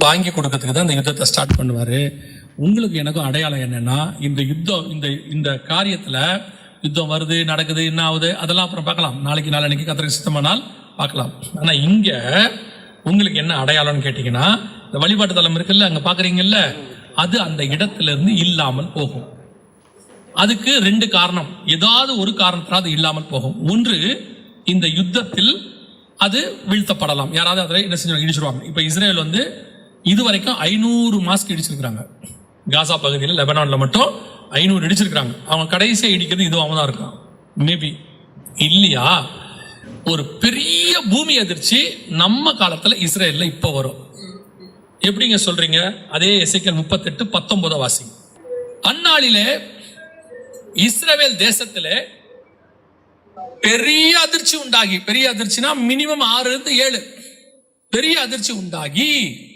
வாங்கி கொடுக்கறதுக்கு தான் இந்த யுத்தத்தை ஸ்டார்ட் பண்ணுவாரு. உங்களுக்கு எனக்கும் அடையாளம் என்னன்னா இந்த யுத்தம் இந்த இந்த காரியத்துல யுத்தம் வருது நடக்குது என்ன ஆகுது அதெல்லாம் அப்புறம் பார்க்கலாம். நாளைக்கு நாளைக்கு கத்திரிக்கு சுத்தமானால் பார்க்கலாம். ஆனா இங்க உங்களுக்கு என்ன அடையாளம்னு கேட்டீங்கன்னா இந்த வழிபாட்டு தலம் இருக்குல்ல அங்க பாக்குறீங்கல்ல அது அந்த இடத்துல இருந்து இல்லாமல் போகும். அதுக்கு ரெண்டு காரணம். ஏதாவது ஒரு காரணத்தினால் அது இல்லாமல் போகும். ஒன்று இந்த யுத்தத்தில் அது வீழ்த்தப்படலாம். யாராவது அதை என்ன செஞ்சு இடிச்சிருவாங்க. இப்போ இஸ்ரேல் வந்து இது வரைக்கும் ஐநூறு மாஸ்க் இடிச்சிருக்காங்க காசா பகுதியில் லெபனானில் மட்டும் ஐநூறு இடிச்சிருக்கிறாங்க. அவங்க கடைசியாக இடிக்கிறது இதுவாக தான் இருக்கும் மேபி இல்லையா? ஒரு பெரிய பூமி அதிர்ச்சி நம்ம காலத்துல இஸ்ரேலில் இப்போ வரும். எப்படிங்க சொல்றீங்க? அதே எசைக்கல் முப்பத்தெட்டு பத்தொன்பது வாசி. அந்நாளிலே இஸ்ரேல் தேசத்திலே பெரிய அதிர்ச்சி உண்டாகி. பெரிய அதிர்ச்சினா மினிமம் ஆறு இருந்து ஏழு. பெரிய அதிர்ச்சி உண்டாகி.